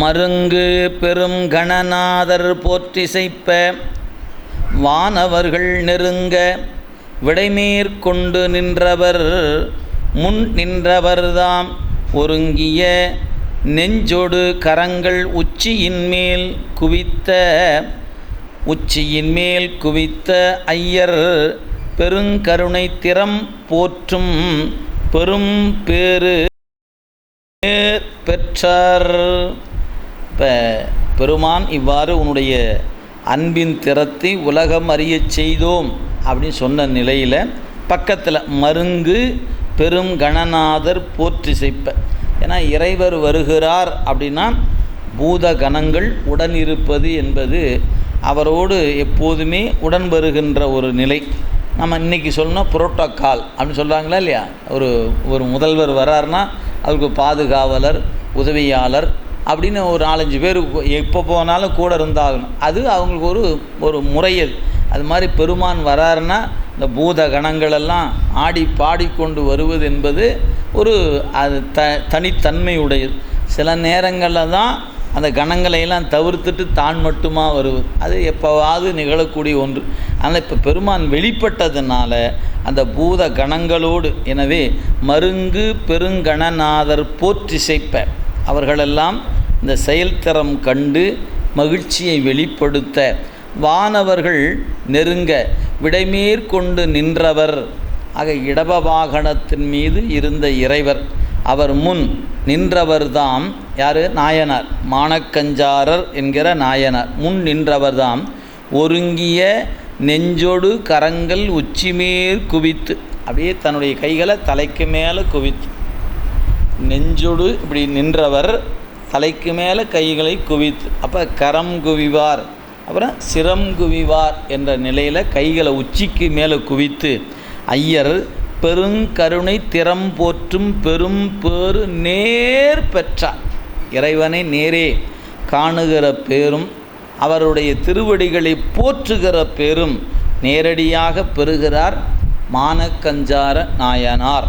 மருங்கு பெரும் கணநாதர் போற்றிசைப்ப வானவர்கள் நெருங்க விடைமேற்கொண்டு நின்றவர் முன் நின்றவர்தாம் ஒருங்கிய நெஞ்சொடு கரங்கள் உச்சியின் மேல் குவித்த உச்சியின் மேல் குவித்த ஐயர் பெருங்கருணை திறம் போற்றும் பெரும் பேறு பெற்றார். இப்போ பெருமான் இவ்வாறு உன்னுடைய அன்பின் திறத்தை உலகம் அறியச் செய்தோம் அப்படின்னு சொன்ன நிலையில் பக்கத்தில் மருங்கு பெரும் கணநாதர் போற்றி செய்ப்ப. ஏன்னா இறைவர் வருகிறார் அப்படின்னா பூத கணங்கள் உடன் இருப்பது என்பது அவரோடு எப்போதுமே உடன் வருகின்ற ஒரு நிலை. நம்ம இன்றைக்கி சொல்லணும் புரோட்டோக்கால் அப்படின்னு சொல்கிறாங்களா இல்லையா? ஒரு ஒரு முதல்வர் வராருன்னா அவருக்கு பாதுகாவலர் உதவியாளர் அப்படின்னு ஒரு நாலஞ்சு பேர் எப்போ போனாலும் கூட இருந்தாகணும். அது அவங்களுக்கு ஒரு ஒரு முறையல். அது மாதிரி பெருமான் வராருன்னா இந்த பூத கணங்களெல்லாம் ஆடி பாடிக்கொண்டு வருவது என்பது ஒரு அது த தனித்தன்மை உடையது சில நேரங்களில் தான் அந்த கணங்களையெல்லாம் தவிர்த்துட்டு தான் மட்டுமா வருவது. அது எப்போவாது நிகழக்கூடிய ஒன்று. ஆனால் இப்போ பெருமான் வெளிப்பட்டதுனால அந்த பூத கணங்களோடு எனவே மருங்கு பெருங்கணநாதர் போற்றிசைப்ப அவர்களெல்லாம் இந்த செயல்திறம் கண்டு மகிழ்ச்சியை வெளிப்படுத்த. வானவர்கள் நெருங்க விடைமேற்கொண்டு நின்றவர். ஆக இடப வாகனத்தின் மீது இருந்த இறைவர். அவர் முன் நின்றவர்தாம் யார்? நாயனார். மானக்கஞ்சாரர் என்கிற நாயனார். முன் நின்றவர்தாம் ஒருங்கிய நெஞ்சொடு கரங்கள் உச்சிமேற் குவித்து அப்படியே தன்னுடைய கைகளை தலைக்கு மேலே குவித்து. நெஞ்சொடு இப்படி நின்றவர் தலைக்கு மேலே கைகளை குவித்து அப்போ கரம் குவிவார் அப்புறம் சிரம் குவிவார் என்ற நிலையில் கைகளை உச்சிக்கு மேலே குவித்து ஐயர் பெருங்கருணை திறம் போற்றும் பெரும் பேறு நேர் பெற்றார். இறைவனை நேரே காணுகிற பேரும் அவருடைய திருவடிகளை போற்றுகிற பேரும் நேரடியாக பெறுகிறார் மானக்கஞ்சார நாயனார்.